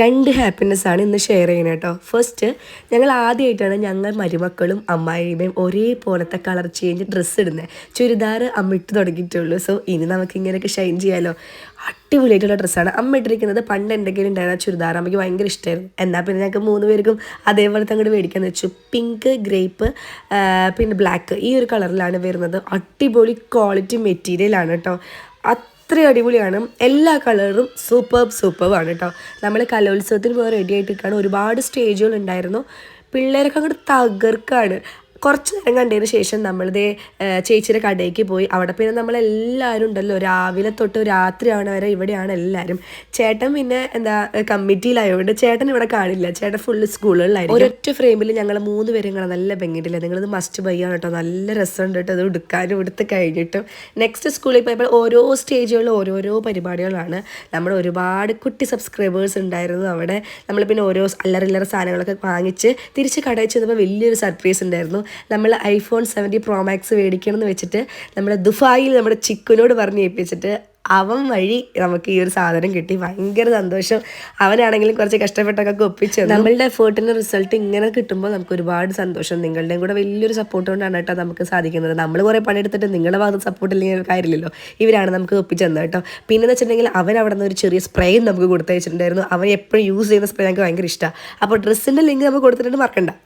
രണ്ട് ഹാപ്പിനെസ് ആണ് ഇന്ന് ഷെയർ ചെയ്യുന്നത് കേട്ടോ ഫസ്റ്റ് ഞങ്ങൾ ആദ്യമായിട്ടാണ് ഞങ്ങൾ മരുമക്കളും അമ്മായിമ്മയും ഒരേപോലത്തെ കളർ ചേഞ്ച് ഡ്രസ്സ് ഇടുന്നത് ചുരിദാർ അമ്മ ഇട്ട് തുടങ്ങിയിട്ടുള്ളൂ. സോ ഇനി നമുക്ക് ഇങ്ങനെയൊക്കെ ഷൈൻ ചെയ്യാമല്ലോ അടിപൊളിയായിട്ടുള്ള ഡ്രസ്സാണ് അമ്മ ഇട്ടിരിക്കുന്നത് പണ്ട് എന്തെങ്കിലും ഉണ്ടായിരുന്ന ചുരിദാർ അമ്മയ്ക്ക് ഭയങ്കര ഇഷ്ടമായിരുന്നു എന്നാൽ പിന്നെ ഞങ്ങൾക്ക് മൂന്ന് പേർക്കും അതേപോലത്തെ അങ്ങോട്ട് മേടിക്കാന്ന് വെച്ചു. പിങ്ക് ഗ്രേപ്പ് പിന്നെ ബ്ലാക്ക് ഈ ഒരു കളറിലാണ് വരുന്നത്. അടിപൊളി ക്വാളിറ്റി മെറ്റീരിയലാണ് കേട്ടോ അത്രയും അടിപൊളിയാണ്. എല്ലാ കളറും സൂപ്പർ സൂപ്പറാണ് കേട്ടോ നമ്മൾ കലോത്സവത്തിന് പോയി റെഡി ആയിട്ട് നിൽക്കുകയാണ് ഒരുപാട് സ്റ്റേജുകൾ ഉണ്ടായിരുന്നു. പിള്ളേരൊക്കെ അങ്ങോട്ട് തകർക്കാണ്. കുറച്ച് നേരം കണ്ടതിന് ശേഷം നമ്മളിതേ ചേച്ചിയുടെ കടയ്ക്ക് പോയി. അവിടെ പിന്നെ നമ്മളെല്ലാവരും ഉണ്ടല്ലോ. രാവിലെ തൊട്ട് രാത്രി ആവണ വരെ ഇവിടെയാണ് എല്ലാവരും ചേട്ടൻ പിന്നെ എന്താ കമ്മിറ്റിയിലായതുകൊണ്ട് ചേട്ടൻ ഇവിടെ കാണില്ല. ചേട്ടൻ ഫുള്ള് സ്കൂളുകളിലായിരുന്നു ഒരൊറ്റ ഫ്രെയിമിൽ ഞങ്ങൾ മൂന്ന് പേരും കാണാൻ നല്ല പെങ്ങിട്ടില്ല നിങ്ങളിത് മസ്റ്റ് ബൈ ആണ് കേട്ടോ. നല്ല രസമുണ്ട് കേട്ടോ. അത് എടുക്കാനും എടുത്ത് കഴിഞ്ഞിട്ടും. നെക്സ്റ്റ് സ്കൂളിൽ പോയപ്പോൾ ഓരോ സ്റ്റേജുകളിലും ഓരോരോ പരിപാടികളാണ്. നമ്മൾ ഒരുപാട് കുട്ടി സബ്സ്ക്രൈബേഴ്സ് ഉണ്ടായിരുന്നു അവിടെ. നമ്മൾ പിന്നെ ഓരോ അല്ലറല്ലറ സാധനങ്ങളൊക്കെ വാങ്ങിച്ച് തിരിച്ച് കടയിൽ ചെന്നപ്പോൾ വലിയൊരു സർപ്രൈസ് ഉണ്ടായിരുന്നു. നമ്മൾ ഐഫോൺ സെവന്റി പ്രോ മാക്സ് മേടിക്കണം എന്ന് വെച്ചിട്ട് നമ്മുടെ ദുഫായിൽ നമ്മുടെ ചിക്കുനോട് പറഞ്ഞ് ഏൽപ്പിച്ചിട്ട് അവൻ വഴി നമുക്ക് ഈ ഒരു സാധനം കിട്ടി. ഭയങ്കര സന്തോഷം. അവനാണെങ്കിലും കുറച്ച് കഷ്ടപ്പെട്ടൊക്കെ ഒപ്പിച്ചു നമ്മളുടെ എഫേർട്ടിന്റെ റിസൾട്ട് ഇങ്ങനെ കിട്ടുമ്പോൾ നമുക്ക് ഒരുപാട് സന്തോഷം. നിങ്ങളുടെയും കൂടെ വലിയൊരു സപ്പോർട്ട് കൊണ്ടാണ് കേട്ടോ നമുക്ക് സാധിക്കുന്നത്. നമ്മൾ കുറേ പണിയെടുത്തിട്ട് നിങ്ങളുടെ ഭാഗത്ത് സപ്പോർട്ട് ഇല്ലെങ്കിൽ കാര്യമില്ലല്ലോ. ഇവരാണ് നമുക്ക് ഒപ്പിച്ചു തന്നത് കേട്ടോ. പിന്നെ എന്ന് വെച്ചിട്ടുണ്ടെങ്കിൽ അവൻ അവിടെ നിന്ന് ഒരു ചെറിയ സ്പ്രേയും നമുക്ക് കൊടുത്തയച്ചിട്ടുണ്ടായിരുന്നു. അവൻ എപ്പോഴും യൂസ് ചെയ്യുന്ന സ്പ്രേ ഞങ്ങൾക്ക് ഭയങ്കര ഇഷ്ടമാണ് അപ്പോൾ ഡ്രസ്സിന്റെ ലിങ്ക് നമുക്ക് കൊടുത്തിട്ടുണ്ട് മറക്കണ്ട.